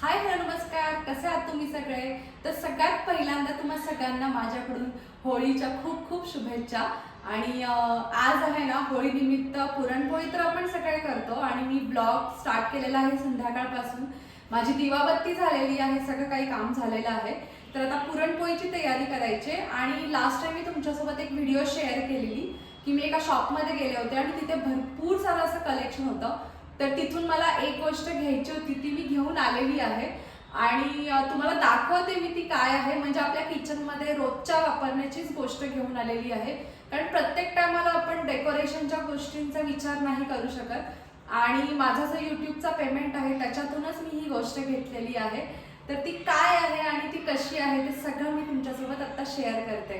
Hi hello नमस्कार. कसे आहात तुम्ही सगळे? तर सगळ्यात पहिल्यांदा तुम्हा सगळ्यांना माझ्याकडून होळीच्या खूप खूप शुभेच्छा. आणि आज आहे ना होळी निमित्त पुरणपोळी तर आपण सगळे करतो. आणि मी ब्लॉग स्टार्ट केलेला आहे संध्याकाळपासून. माझी दिवाबत्ती झालेली आहे सगळं काही काम झालेलं आहे. तर आता पुरणपोळीची तयारी करायची आहे. आणि लास्ट टाइम मी तुमच्यासोबत एक व्हिडिओ शेअर केलेली की मी एका शॉपमध्ये गेले होते आणि तिथे भरपूर सारं असं कलेक्शन होतं. तर तिथून मला एक गोष्ट घ्यायची होती ती मी घेऊन आलेली आहे. आणि तुम्हाला दाखवते मी ती काय आहे. म्हणजे आपल्या किचनमध्ये रोजच्या वापरण्याचीच गोष्ट घेऊन आलेली आहे. कारण प्रत्येक टायमाला आपण डेकोरेशनच्या गोष्टींचा विचार नाही करू शकत. आणि माझा जो युट्यूबचा पेमेंट आहे त्याच्यातूनच मी ही गोष्ट घेतलेली आहे. तर ती काय आहे आणि ती कशी आहे ते सगळं मी तुमच्यासोबत आता शेअर करते.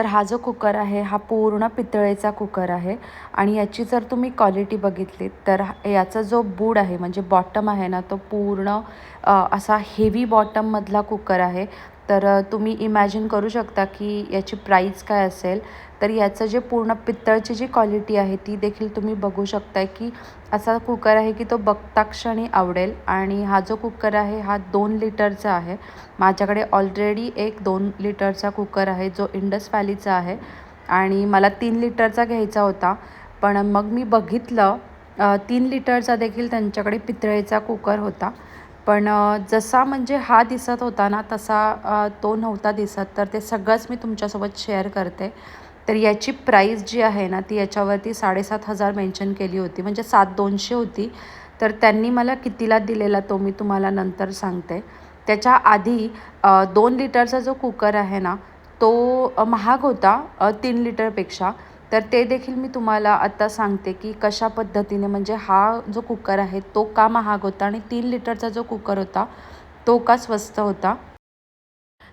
तर हा जो कुकर आहे हा पूर्ण पितळेचा कुकर आहे आणि याची जर तुम्ही क्वालिटी बघितली तर याचा जो बूड आहे म्हणजे बॉटम आहे ना तो पूर्ण असा हेवी बॉटममधला कुकर आहे. तर तुम्ही इमॅजिन करू शकता की याची प्राईस काय असेल. तर याचं जे पूर्ण पितळची जी क्वालिटी आहे ती देखील तुम्ही बघू शकताय की असा कुकर आहे की तो बघता क्षणी आवडेल. आणि हा जो कुकर आहे हा दोन लिटरचा आहे. माझ्याकडे ऑलरेडी एक दोन लिटरचा कुकर आहे जो इंडस व्हॅलीचा आहे. आणि मला तीन लिटरचा घ्यायचा होता. पण मग मी बघितलं तीन लिटरचा देखील त्यांच्याकडे पितळेचा कुकर होता. पण जसा म्हणजे हा दिसत होता ना तसा तो नव्हता दिसत. तर ते सगळंच मी तुमच्यासोबत शेअर करते. तर याची प्राईस जी आहे ना ती याच्यावरती साडेसात हजार मेन्शन केली होती. म्हणजे सात दोनशे होती. तर त्यांनी मला कितीला दिलेला तो मी तुम्हाला नंतर सांगते. त्याच्या आधी दोन लिटरचा जो कुकर आहे ना तो महाग होता तीन लिटरपेक्षा. तर ते देखील मी तुम्हाला आता सांगते की कशा पद्धतीने म्हणजे हा जो कुकर आहे तो का महाग होता आणि तीन लिटरचा जो कुकर होता तो का स्वस्त होता.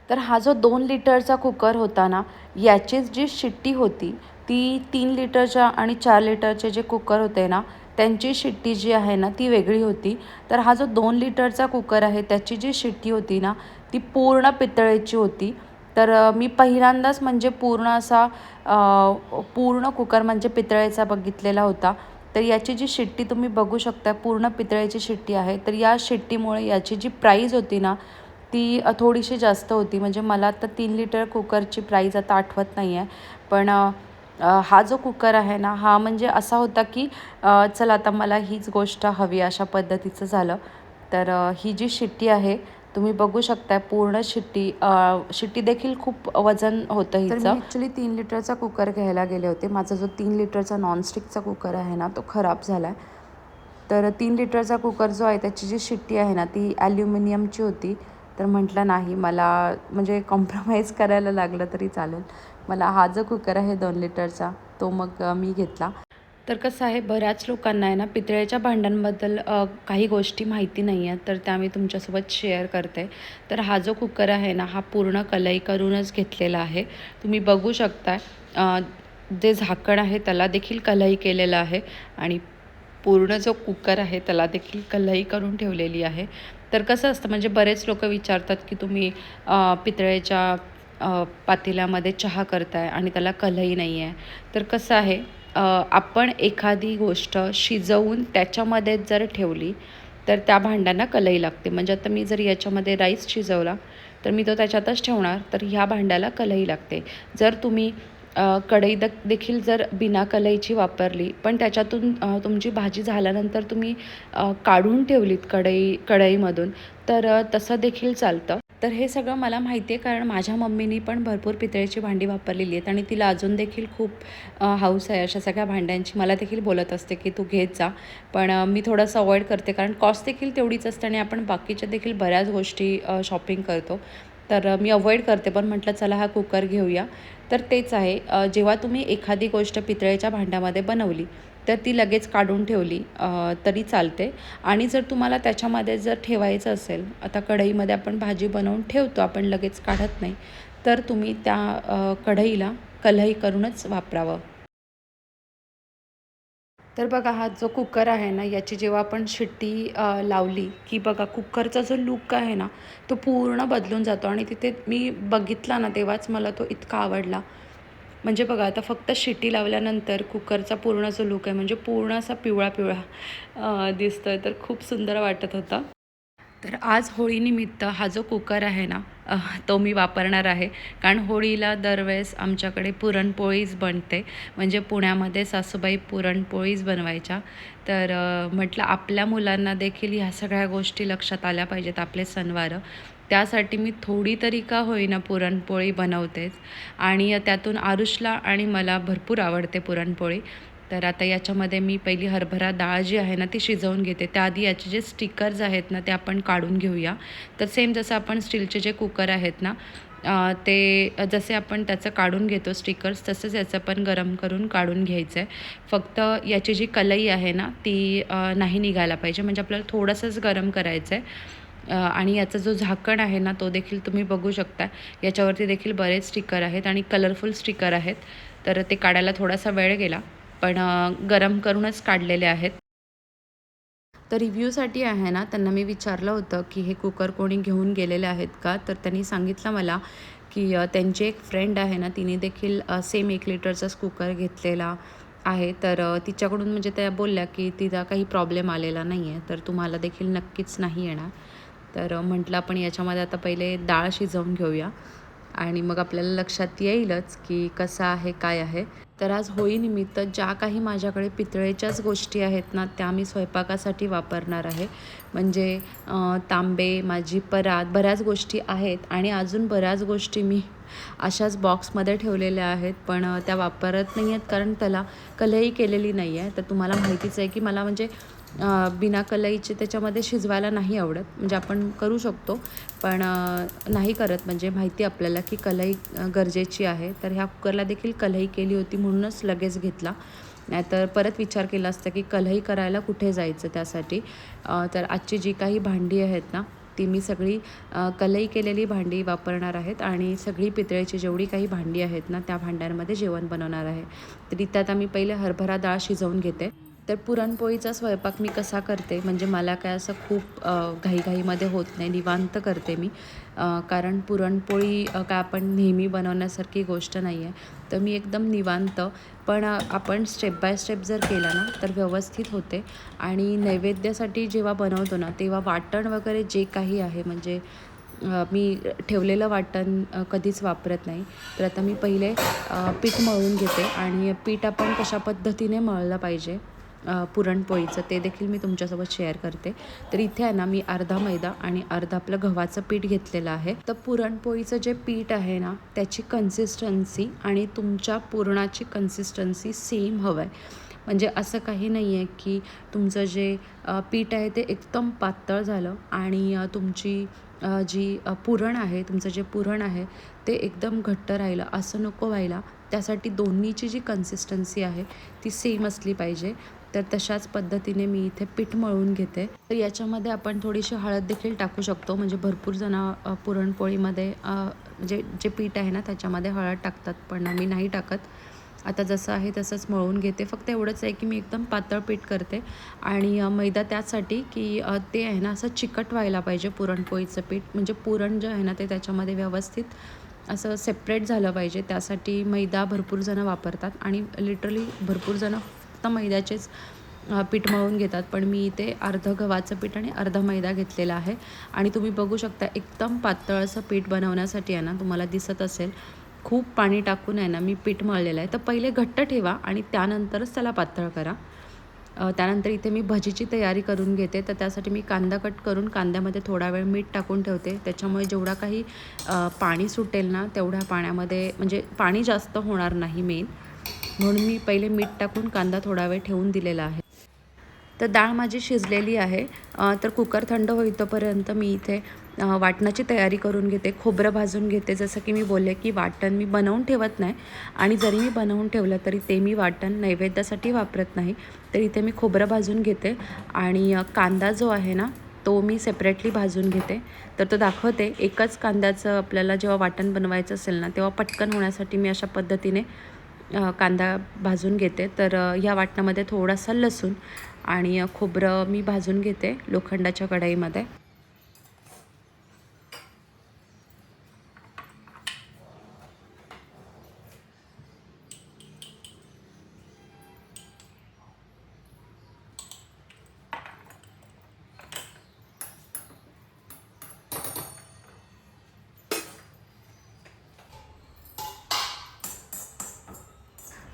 तर हा जो दोन लिटरचा कुकर होता ना याचीच जी शिट्टी होती ती तीन लिटरच्या आणि चार लिटरचे जे कुकर होते ना त्यांची शिट्टी जी आहे ना ती वेगळी होती. तर हा जो दोन लिटरचा कुकर आहे त्याची जी शिट्टी होती ना ती पूर्ण पितळेची होती. तर मी पहिल्यांदाच म्हणजे पूर्ण असा पूर्ण कुकर म्हणजे पितळेचा बघितलेला होता. तर याची जी शिट्टी तुम्ही बघू शकता पूर्ण पितळेची शिट्टी आहे. तर या शिट्टीमुळे याची जी प्राईज होती ना ती थोडीशी जास्त होती. म्हणजे मला आता तीन लिटर कुकरची प्राईज आता आठवत नाही आहे पण हा जो कुकर आहे ना हा म्हणजे असा होता की चला चल आता मला हीच गोष्ट हवी अशा पद्धतीचं झालं. तर ही जी शिट्टी आहे तुम्ही बघू शकताय पूर्ण शिट्टी शिट्टी देखील खूप वजन होतं हिचं. ॲक्च्युली तीन लिटरचा कुकर घ्यायला गेले होते. माझा जो तीन लिटरचा नॉनस्टिकचा कुकर आहे ना तो खराब झाला आहे तर तीन लिटरचा कुकर जो आहे त्याची जी शिट्टी आहे ना ती ॲल्युमिनियमची होती. तर म्हटलं नाही मला म्हणजे कॉम्प्रमाइज करायला लागलं तरी चालेल. मला हा जो कुकर आहे दोन लिटरचा तो मग मी घेतला. तर कसं आहे बऱ्याच लोकांना आहे ना पितळेच्या भांड्यांबद्दल काही गोष्टी माहिती नाही आहेत तर त्या मी तुमच्यासोबत शेअर करते. तर हा जो कुकर आहे ना हा पूर्ण कलई करूनच घेतलेला आहे. तुम्ही बघू शकताय जे झाकण आहे त्याला देखील कलई केलेलं आहे आणि पूर्ण जो कुकर आहे त्याला देखील कलई करून ठेवलेली आहे. तर कसं असतं म्हणजे बरेच लोक विचारतात की तुम्ही पितळेच्या पातेल्यामध्ये चहा करताय आणि त्याला कलई नाही आहे तर कसं आहे आपण एखादी गोष्ट शिजवून त्याच्यामध्ये जर ठेवली तर त्या भांड्यांना कलई लागते. म्हणजे आता मी जर याच्यामध्ये राईस शिजवला तर मी तो त्याच्यातच ठेवणार तर ह्या भांड्याला कलई लागते. जर तुम्ही कढई द देखील जर बिना कलईची वापरली पण त्याच्यातून तुमची भाजी झाल्यानंतर तुम्ही काढून ठेवलीत कढई कढईमधून तर तसं देखील चालतं. तर हे सगळं मला माहिती आहे कारण माझ्या मम्मीनी पण भरपूर पितळेची भांडी वापरलेली आहेत आणि तिला अजून देखील खूप हाऊस हौस आहे अशा सगळ्या भांड्यांची. मला देखील बोलत असते की तू घेत जा. पण मी थोडंसं अवॉइड करते कारण कॉस्ट देखील तेवढीच असते आणि आपण बाकीच्या देखील बऱ्याच गोष्टी शॉपिंग करतो. तर मी अवॉइड करते पण म्हटलं चला हा कुकर घेऊया. तर तेच आहे जेव्हा तुम्ही एखादी गोष्ट पितळेच्या भांड्यामध्ये बनवली तर ती लगेच काढून ठेवली तरी चालते. आणि जर तुम्हाला त्याच्यामध्ये जर ठेवायचं असेल आता कढईमध्ये आपण भाजी बनवून ठेवतो आपण लगेच काढत नाही तर तुम्ही त्या कढईला कलई करूनच वापरावं. तर बघा हा जो कुकर आहे ना याची जेव्हा आपण शिट्टी लावली की बघा कुकरचा जो लुक आहे ना तो पूर्ण बदलून जातो. आणि तिथे मी बघितला ना तेव्हाच मला तो इतका आवडला. म्हणजे बघा आता फक्त शिटी लावल्यानंतर कुकरचा पूर्ण जो लुक आहे म्हणजे पूर्ण असा पिवळा पिवळा दिसतो आहे तर खूप सुंदर वाटत होता. तर आज होळीनिमित्त हा जो कुकर आहे ना तो मी वापरणार आहे. कारण होळीला दरवेळेस आमच्याकडे पुरणपोळीच बनते. म्हणजे पुण्यामध्ये सासूबाई पुरणपोळीच बनवायच्या. तर म्हटलं आपल्या मुलांना देखील ह्या सगळ्या गोष्टी लक्षात आल्या पाहिजेत आपले सणवार. त्यासाठी मी थोडी तरी का होईना पुरणपोळी बनवतेच. आणि त्यातून आरुषला आणि मला भरपूर आवडते पुरणपोळी. तर आता याच्यामध्ये मी पहिली हरभरा डाळ जी आहे ना ती शिजवून घेते. त्याआधी याचे जे स्टिकर्स आहेत ना ते आपण काढून घेऊया. तर सेम जसं आपण स्टीलचे जे कुकर आहेत ना ते जसे आपण त्याचं काढून घेतो स्टिकर्स तसंच याचं पण गरम करून काढून घ्यायचं आहे फक्त याची जी कलई आहे ना ती नाही निघायला पाहिजे. म्हणजे आपल्याला थोडंसंच गरम करायचं आहे आणि याचा जो झाकण आहे ना तो देखील तुम्ही बघू शकता. याच्यावरती देखील बरेच स्टिकर आहेत आणि कलरफुल स्टिकर आहेत. तर ते काढायला थोडासा वेळ गेला पण गरम करूनच काढलेले आहेत. तर रिव्ह्यूसाठी आहे ना त्यांना मी विचारलं होतं की हे कुकर कोणी घेऊन गेलेले आहेत का? तर त्यांनी सांगितलं मला की त्यांची एक फ्रेंड आहे ना तिने देखील सेम एक लिटरचाच कुकर घेतलेला आहे. तर तिच्याकडून म्हणजे त्या बोलल्या की तिचा काही प्रॉब्लेम आलेला नाही आहे तर तुम्हाला देखील नक्कीच नाही येणार. तर म्हटलं आपण याच्यामध्ये आता पहिले डाळ शिजवून घेऊया. आणि मग आपल्याला लक्षात येईलच की कसं आहे काय आहे. तर आज होळीनिमित्त ज्या काही माझ्याकडे पितळेच्याच गोष्टी आहेत ना त्या मी स्वयंपाकासाठी वापरणार आहे. म्हणजे तांबे माझी परात बऱ्याच गोष्टी आहेत. आणि अजून बऱ्याच गोष्टी मी अशाच बॉक्समध्ये ठेवलेल्या आहेत पण त्या वापरत नाही आहेत कारण त्याला कलही केलेली नाही आहे तर तुम्हाला माहितीच आहे की मला म्हणजे बिना कलईचे त्याच्यामध्ये शिजवायला नाही आवडत. म्हणजे आपण करू शकतो पण नाही करत. म्हणजे माहिती आपल्याला की कलई गरजेची आहे. तर ह्या कुकरला देखील कलई केली होती म्हणूनच लगेच घेतला. नाहीतर परत विचार केला असता की कलई करायला कुठे जायचं त्यासाठी. तर आजची जी काही भांडी आहेत ना ती मी सगळी कलई केलेली भांडी वापरणार आहेत. आणि सगळी पितळेची जेवढी काही भांडी आहेत ना त्या भांड्यांमध्ये जेवण बनवणार आहे. तर त्यात आता मी पहिले हरभरा डाळ शिजवून घेते. तर पुरणपोळीचा स्वयंपाक मी कसा करते? म्हणजे मला काय असं खूप घाईघाईमध्ये होत नाही निवांत करते मी. कारण पुरणपोळी काय आपण नेहमी बनवण्यासारखी गोष्ट नाही आहे तर मी एकदम निवांत. पण आपण स्टेप बाय स्टेप जर केला ना तर व्यवस्थित होते. आणि नैवेद्यासाठी जेव्हा बनवतो ना तेव्हा वाटण वगैरे जे काही आहे म्हणजे मी ठेवलेलं वाटण कधीच वापरत नाही. तर आता मी पहिले पीठ मळून घेते. आणि पीठ आपण कशा पद्धतीने मळलं पाहिजे पुरणपोळीचं ते देखील मी तुमच्यासोबत शेअर करते. तर इथे आहे ना मी अर्धा मैदा आणि अर्धा आपलं गव्हाचं पीठ घेतलेलं आहे. तर पुरणपोळीचं जे पीठ आहे ना त्याची कन्सिस्टन्सी आणि तुमच्या पुरणाची कन्सिस्टन्सी सेम हवं आहे म्हणजे असं काही नाही आहे की तुमचं जे पीठ आहे ते एकदम पातळ झालं आणि तुमची जी पुरण आहे तुमचं जे पुरण आहे ते एकदम घट्ट राहिलं. असं नको व्हायला. त्यासाठी दोन्हीची जी कन्सिस्टन्सी आहे ती सेम असली पाहिजे. तर तशाच पद्धतीने मी इथे पीठ मळून घेते. तर याच्यामध्ये आपण थोडीशी हळद देखील टाकू शकतो. म्हणजे भरपूर जण पुरणपोळीमध्ये म्हणजे जे पीठ आहे ना त्याच्यामध्ये हळद टाकतात. पण मी नाही टाकत. आता जसं आहे तसंच मळून घेते. फक्त एवढंच आहे की मी एकदम पातळ पीठ करते. आणि मैदा त्यासाठी की ते आहे ना असं चिकट व्हायला पाहिजे पुरणपोळीचं पीठ. म्हणजे पुरण जे आहे ना ते त्याच्यामध्ये व्यवस्थित असं सेपरेट झालं पाहिजे. त्यासाठी मैदा भरपूर जणं वापरतात. आणि लिटरली भरपूर जणं फक्त मैद्याचेच पीठ मळून घेतात. पण मी इथे अर्धं गव्हाचं पीठ आणि अर्धा मैदा घेतलेला आहे. आणि तुम्ही बघू शकता एकदम पातळ असं पीठ बनवण्यासाठी आहे ना तुम्हाला दिसत असेल. खूप पाणी टाकून आहे ना मी पीठ मळलेलं आहे. तर पहिले घट्ट ठेवा आणि त्यानंतरच त्याला पातळ करा. त्यानंतर इथे मी भजीची तयारी करून घेते. तर त्यासाठी मी कांदा कट करून कांद्यामध्ये थोडा वेळ मीठ टाकून ठेवते. त्याच्यामुळे जेवढा काही पाणी सुटेल ना तेवढ्या पाण्यामध्ये म्हणजे पाणी जास्त होणार नाही मेन. म्हणून मी पहिले मीठ टाकून कांदा थोडा वेळ ठेवून दिलेला आहे. तर डाळ माझी शिजलेली आहे. तर कुकर थंड होईतोपर्यंत मी इथे वाटणाची तयारी करून घेते. खोबरं भाजून घेते. जसं की मी बोलले की वाटण मी बनवून ठेवत नाही. आणि जरी मी बनवून ठेवलं तरी ते मी वाटण नैवेद्यासाठी वापरत नाही. तर इथे मी खोबरं भाजून घेते. आणि कांदा जो आहे ना तो मी सेपरेटली भाजून घेते. तर तो दाखवते. एकच कांद्याचं आपल्याला जेव्हा वाटण बनवायचं असेल ना तेव्हा पटकन होण्यासाठी मी अशा पद्धतीने कांदा भाजून घेते. तर ह्या वाटणामध्ये थोडासा लसूण आणि खोबरं मी भाजून घेते लोखंडाच्या कढईमध्ये.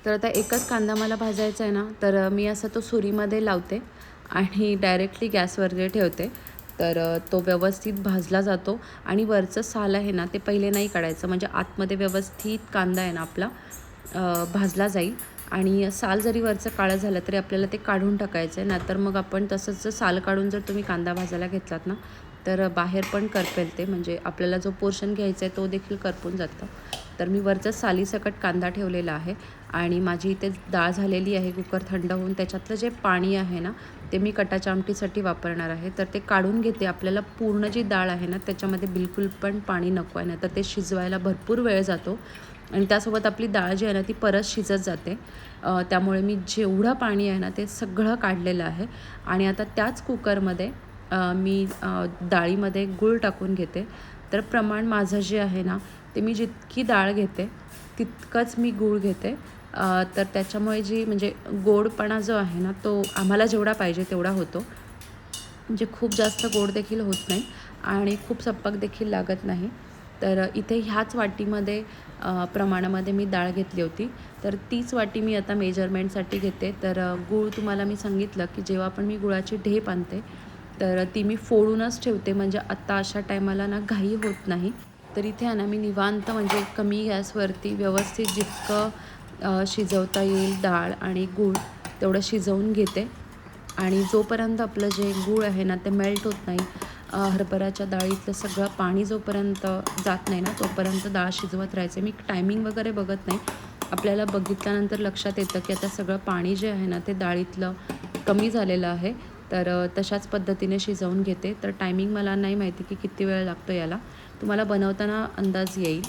तर आता एकच कांदा मला भाजायचा आहे ना तर मी असं तो सुरीमध्ये लावते आणि डायरेक्टली गॅसवरती ठेवते. तर तो व्यवस्थित भाजला जातो आणि वरचं साल आहे ना ते पहिले नाही काढायचं. म्हणजे आतमध्ये व्यवस्थित कांदा आहे ना आपला भाजला जाईल आणि साल जरी वरचं काळं झालं तरी आपल्याला ते काढून टाकायचं आहे. नाहीतर मग आपण तसंच जर साल काढून जर तुम्ही कांदा भाजायला घेतलात ना तर बाहेर पण करपेल ते. म्हणजे आपल्याला जो पोर्शन घ्यायचा आहे तो देखील करपून जातं. तर मी वरचं सालीसकट कांदा ठेवलेला आहे आणि माझी इथे डाळ झालेली आहे कुकर थंड होऊन त्याच्यातलं जे पाणी आहे ना ते मी कटाच्या आमटीसाठी वापरणार आहे. तर ते काढून घेते. आपल्याला पूर्ण जी डाळ आहे ना त्याच्यामध्ये बिलकुल पण पाणी नको आहे. ना तर ते शिजवायला भरपूर वेळ जातो आणि त्यासोबत आपली डाळ जी आहे ना ती परत शिजत जाते. त्यामुळे मी जेवढं पाणी आहे ना ते सगळं काढलेलं आहे. आणि आता त्याच कुकरमध्ये मी डाळीमध्ये गूळ टाकून घेते. तर प्रमाण माझं जे आहे ना ते मी जितकी डाळ घेते तितकंच मी गूळ घेते. तर त्याच्यामुळे जी म्हणजे गोडपणा जो आहे ना तो आम्हाला जेवढा पाहिजे तेवढा होतो. म्हणजे खूप जास्त गोड देखील होत नाही आणि खूप सप्पक देखील लागत नाही. तर इथे ह्याच वाटीमध्ये प्रमाणामध्ये मी डाळ घेतली होती. तर तीच वाटी मी आता मेजरमेंटसाठी घेते. तर गूळ तुम्हाला मी सांगितलं की जेव्हा पण मी गुळाची ढेप आणते तर ती मी फोडूनच ठेवते. म्हणजे आत्ता अशा टायमाला ना घाई होत नाही. तर इथे आहे ना मी निवांत म्हणजे कमी गॅसवरती व्यवस्थित जितकं शिजवता येईल डाळ आणि गूळ तेवढं शिजवून घेते. आणि जोपर्यंत आपलं जे गूळ आहे ना ते मेल्ट होत नाही हरभराच्या हरभऱ्याच्या डाळीतलं सगळं पाणी जोपर्यंत जात नाही ना तोपर्यंत डाळ शिजवत राहायचे. मी टायमिंग वगैरे बघत नाही. आपल्याला बघितल्यानंतर लक्षात येतं की आता सगळं पाणी जे आहे ना ते डाळीतलं कमी झालेलं आहे. तर तशाच पद्धतीने शिजवून घेते. तर टायमिंग मला नाही माहिती की किती वेळ लागतो याला. तुम्हाला बनवताना अंदाज येईल.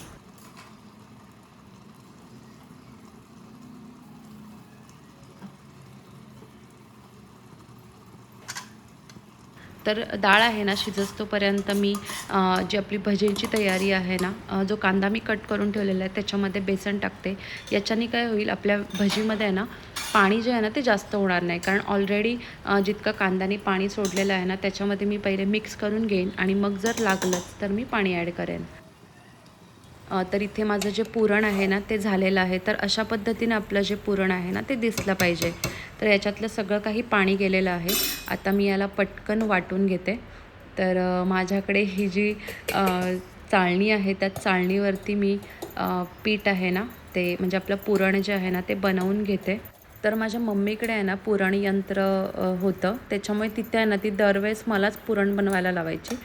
तर डाळ आहे ना शिजस्तोपर्यंत मी जी आपली भजींची तयारी आहे ना जो कांदा मी कट करून ठेवलेला आहे त्याच्यामध्ये बेसन टाकते. याच्याने काय होईल आपल्या भजीमध्ये आहे ना पाणी जे आहे ना ते जास्त होणार नाही. कारण ऑलरेडी जितकं कांद्याने पाणी सोडलेलं आहे ना त्याच्यामध्ये मी पहिले मिक्स करून घेईन आणि मग जर लागलंच तर मी पाणी ॲड करेन. तर इथे माझं जे पुरण आहे ना ते झालेलं आहे. तर अशा पद्धतीने आपलं जे पुरण आहे ना ते दिसलं पाहिजे. तर याच्यातलं सगळं काही पाणी गेलेलं आहे. आता मी याला पटकन वाटून घेते. तर माझ्याकडे ही जी चाळणी आहे त्या चाळणीवरती मी पीठ आहे ना ते म्हणजे आपलं पुरण जे आहे ना ते बनवून घेते. तर माझ्या मम्मीकडे आहे ना पुरण यंत्र होतं. त्याच्यामुळे तिथे आहे ना ती दरवेळेस मलाच पुरण बनवायला लावायची.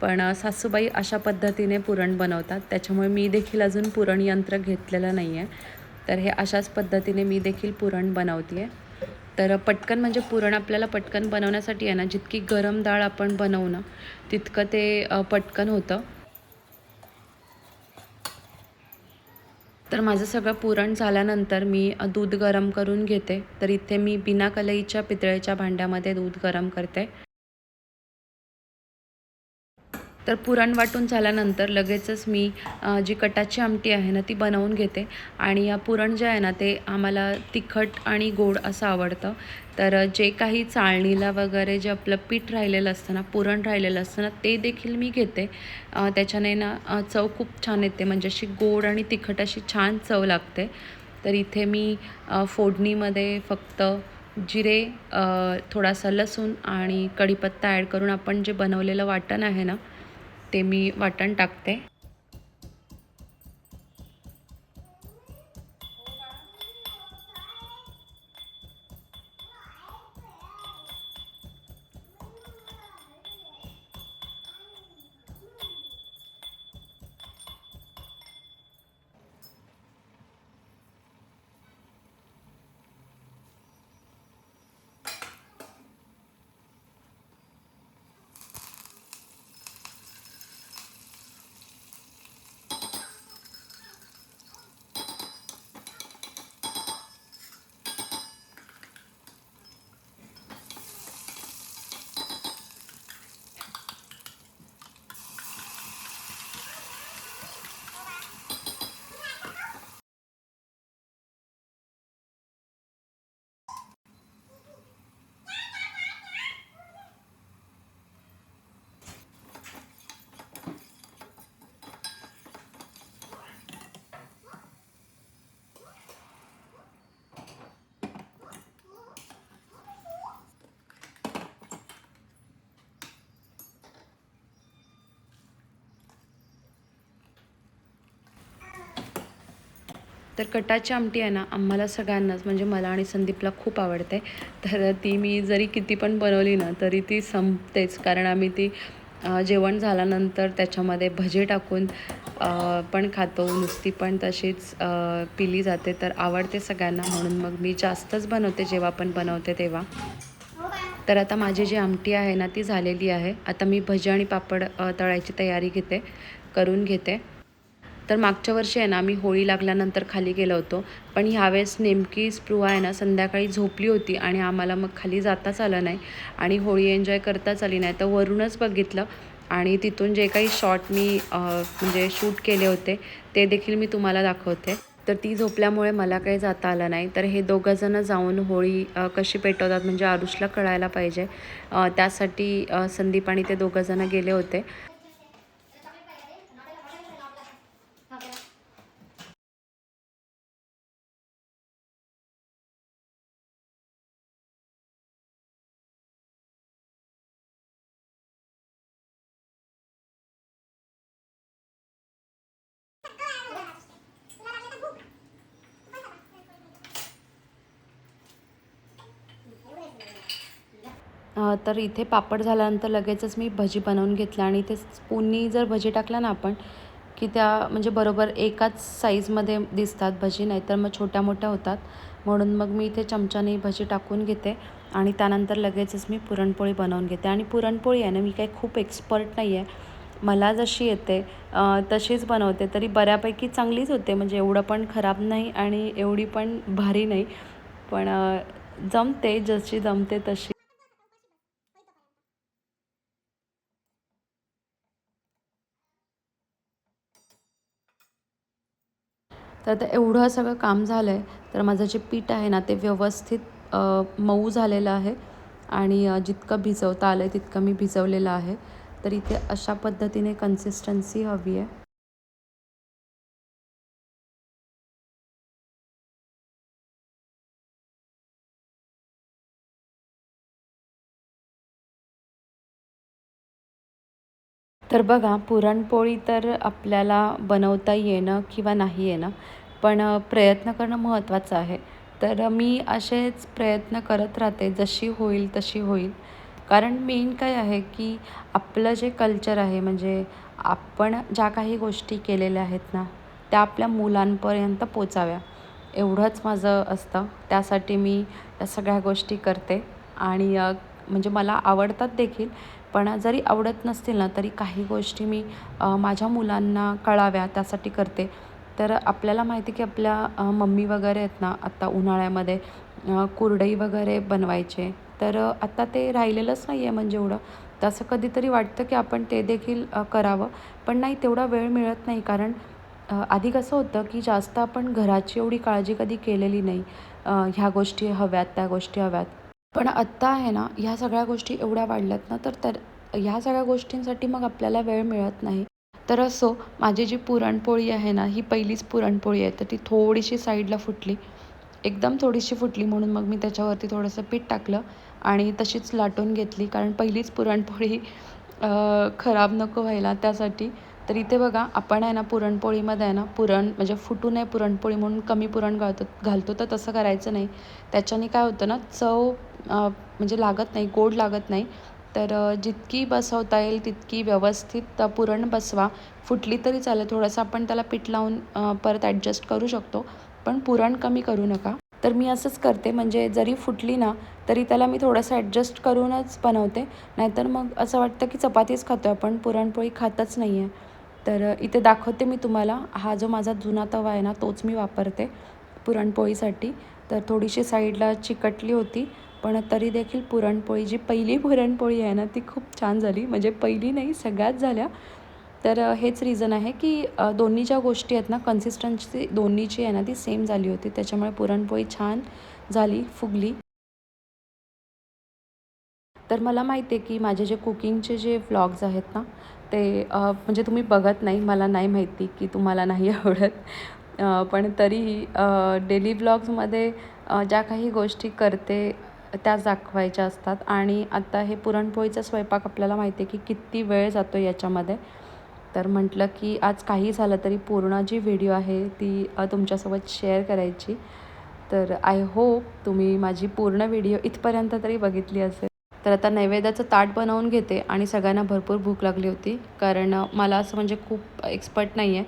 पण सासूबाई अशा पद्धतीने पुरण बनवतात. त्याच्यामुळे मी देखील अजून पुरण यंत्र घेतलेलं नाही आहे तर हे अशाच पद्धतीने मी देखील पुरण बनवते आहे तर पटकन म्हणजे पुरण आपल्याला पटकन बनवण्यासाठी आहे ना जितकी गरम डाळ आपण बनवू ना तितकं ते पटकन होतं. तर माझं सगळं पुरण झाल्यानंतर मी दूध गरम करून घेते. तर इथे मी बिना कलईच्या पितळेच्या भांड्यामध्ये दूध गरम करते. तर पुरण वाटून झाल्यानंतर लगेचच मी जी कटाची आमटी आहे ना ती बनवून घेते. आणि या पुरण जे आहे ना ते आम्हाला तिखट आणि गोड असं आवडतं. तर जे काही चाळणीला वगैरे जे आपलं पीठ राहिलेलं असतं ना पुरण राहिलेलं असतं ना ते देखील मी घेते. त्याच्याने ना चव खूप छान येते. म्हणजे अशी गोड आणि तिखट अशी छान चव लागते. तर इथे मी फोडणीमध्ये फक्त जिरे थोडासा लसूण आणि कढीपत्ता ॲड करून आपण जे बनवलेलं वाटण आहे ना ते मी वाटण टाकते. तर कटाची आमटी आहे ना आम्हाला सगळ्यांनाच म्हणजे मला आणि संदीपला खूप आवडते. तर ती मी जरी किती पण बनवली ना तरी ती संपतेच. कारण आम्ही ती जेवण झाल्यानंतर त्याच्यामध्ये भजे टाकून पण खातो. नुसती पण तशीच पिली जाते. तर आवडते सगळ्यांना. म्हणून मग मी जास्तच बनवते जेव्हा पण बनवते तेव्हा. तर आता माझी जी आमटी आहे ना ती झालेली आहे. आता मी भजी आणि पापड तळायची तयारी घेते करून घेते. तर मागच्या वर्षी आहे ना मी होळी लागल्यानंतर खाली गेलो होतो. पण ह्यावेळेस नेमकी स्पृहा आहे ना संध्याकाळी झोपली होती आणि आम्हाला मग खाली जाताच आलं नाही आणि होळी एन्जॉय करताच आली नाही. तर वरूनच बघितलं आणि तिथून जे काही शॉट मी म्हणजे शूट केले होते ते देखील मी तुम्हाला दाखवते. तर ती झोपल्यामुळे मला काही जाता आलं नाही. तर हे दोघंजणं जाऊन होळी कशी पेटवतात म्हणजे आरुषला कळायला पाहिजे. त्यासाठी संदीप आणि ते दोघंजणं गेले होते. तर इथे पापड झाल्यानंतर लगेचच मी भजी बनवून घेतला आणि ते स्पूननी जर भजी टाकला ना आपण की त्या म्हणजे बरोबर एकाच साईजमध्ये दिसतात भजी नाहीतर मग छोट्या मोठ्या होतात. म्हणून मग मी इथे चमच्याने भजी टाकून घेते आणि त्यानंतर लगेचच मी पुरणपोळी बनवून घेते. आणि पुरणपोळी आहे ना मी काही खूप एक्सपर्ट नाही आहे. मला जशी येते तशीच बनवते तरी बऱ्यापैकी चांगलीच होते. म्हणजे एवढं पण खराब नाही आणि एवढी पण भारी नाही. पण जमते जशी जमते तशी. तर आता एवढं सगळं काम झालं आहे तर माझं जे पीठ आहे ना ते व्यवस्थित मऊ झालेलं आहे. आणि जितकं भिजवता आलं आहे तितकं मी भिजवलेलं आहे. तर इथे अशा पद्धतीने कन्सिस्टन्सी हवी आहे. तर बघा पुरणपोळी तर आपल्याला बनवता येणं किंवा नाही येणं पण प्रयत्न करणं महत्त्वाचं आहे. तर मी असेच प्रयत्न करत राहते जशी होईल तशी होईल. कारण मेन काय आहे की आपलं जे कल्चर आहे म्हणजे आपण ज्या काही गोष्टी केलेल्या आहेत ना त्या आपल्या मुलांपर्यंत पोचाव्या. एवढंच माझं असतं. त्यासाठी मी या सगळ्या गोष्टी करते. आणि म्हणजे मला आवडतात देखील. पण जरी आवडत नसतील ना तरी काही गोष्टी मी माझ्या मुलांना कळाव्या त्यासाठी करते. तर आपल्याला माहिती की आपल्या मम्मी वगैरे आहेत ना आत्ता उन्हाळ्यामध्ये कुरडई वगैरे बनवायचे. तर आत्ता ते राहिलेलंच नाही आहे म्हणजे एवढं. तसं कधीतरी वाटतं की आपण ते देखील करावं. पण नाही तेवढा वेळ मिळत नाही. कारण आधी कसं होतं की जास्त आपण घराची एवढी काळजी कधी केलेली नाही. ह्या गोष्टी हव्यात त्या गोष्टी हव्यात. पण आत्ता आहे ना ह्या सगळ्या गोष्टी एवढ्या वाढल्यात ना तर तर ह्या सगळ्या गोष्टींसाठी मग आपल्याला वेळ मिळत नाही. तर असो माझी जी पुरणपोळी आहे ना ही पहिलीच पुरणपोळी आहे तर ती थोडीशी साईडला फुटली. एकदम थोडीशी फुटली म्हणून मग मी त्याच्यावरती थोडंसं पीठ टाकलं आणि तशीच लाटून घेतली. कारण पहिलीच पुरणपोळी खराब नको व्हायला त्यासाठी. तर इथे बघा आपण आहे ना पुरणपोळीमध्ये आहे ना पुरण म्हणजे फुटू नये पुरणपोळी म्हणून कमी पुरण घालतो घालतो तर तसं करायचं नाही. त्याच्याने काय होतं ना चव म्हणजे लागत नाही गोड लागत नाही. तर जितकी बसवता येईल तितकी व्यवस्थित पुरण बसवा. फुटली तरी चालेल थोडंसं आपण त्याला पीठ लावून परत ॲडजस्ट करू शकतो. पण पुरण कमी करू नका. तर मी असंच करते म्हणजे जरी फुटली ना तरी त्याला मी थोडंसं ॲडजस्ट करूनच बनवते. नाहीतर मग असं वाटतं की चपातीच खातो आहे आपण पुरणपोळी खातच नाही आहे तर इथे दाखवते मी तुम्हाला. हा जो माझा जुना तवा आहे ना तोच मी वापरते पुरणपोळीसाठी. तर थोडीशी साईडला चिकटली होती. पण तरी देखील पुरणपोळी जी पहिली पुरणपोळी आहे ना ती खूप छान झाली. म्हणजे पहिली नाही सगळ्यात झाल्या. तर हेच रिझन आहे की दोन्ही ज्या गोष्टी आहेत ना कन्सिस्टन्सी दोन्हीची आहे ना ती सेम झाली होती. त्याच्यामुळे पुरणपोळी छान झाली फुगली. तर मला माहिती आहे की माझे जे कुकिंगचे जे व्लॉग्स आहेत ना ते म्हणजे तुम्ही बघत नाही मला नाही माहिती की तुम्हाला नाही आवडत. पण तरीही डेली व्लॉग्समध्ये ज्या काही गोष्टी करते त्याच दाखवायच्या असतात. आणि आता हे पुरणपोळीचा स्वयंपाक आपल्याला माहिती आहे की किती वेळ जातो याच्यामध्ये. तर म्हटलं की आज काही झालं तरी पूर्ण जी व्हिडिओ आहे ती तुमच्यासोबत शेअर करायची. तर आय होप तुम्ही माझी पूर्ण व्हिडिओ इथपर्यंत तरी बघितली असेल. तर आता नैवेद्याचं ताट बनवून घेते आणि सगळ्यांना भरपूर भूक लागली होती. कारण मला असं म्हणजे खूप एक्सपर्ट नाही आहे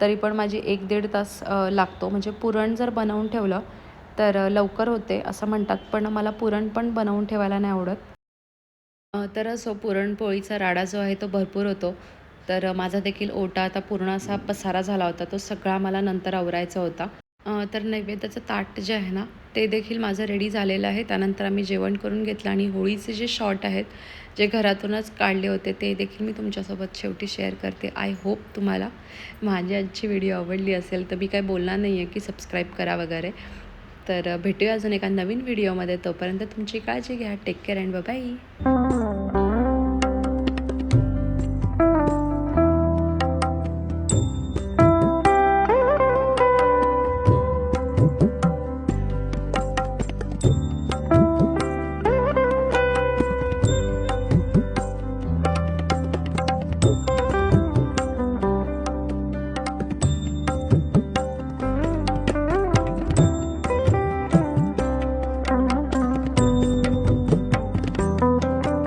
तरी पण माझी एक दीड तास लागतो. म्हणजे पुरण जर बनवून ठेवलं तर लवकर होते असं म्हणतात पण मला पुरण पण बनवून ठेवायला नाही आवडत. तर असो पुरणपोळीचा राडा जो आहे तो भरपूर होतो. तर माझा देखील ओटा आता पूर्ण असा पसारा झाला होता तो सगळा मला नंतर आवरायचा होता. तर नैवेद्याचं ताट जे आहे ना ते देखील माझं रेडी झालेलं आहे. त्यानंतर आम्ही जेवण करून घेतलं आणि होळीचे जे शॉर्ट आहेत जे घरातूनच काढले होते ते देखील मी तुमच्यासोबत शेवटी शेअर करते. आय होप तुम्हाला माझी आजची व्हिडिओ आवडली असेल तर मी काय बोलणार नाही आहे की सबस्क्राईब करा वगैरे. तर भेटूया अजून एका नवीन व्हिडिओमध्ये. तोपर्यंत तुमची काळजी घ्या. Take care and bye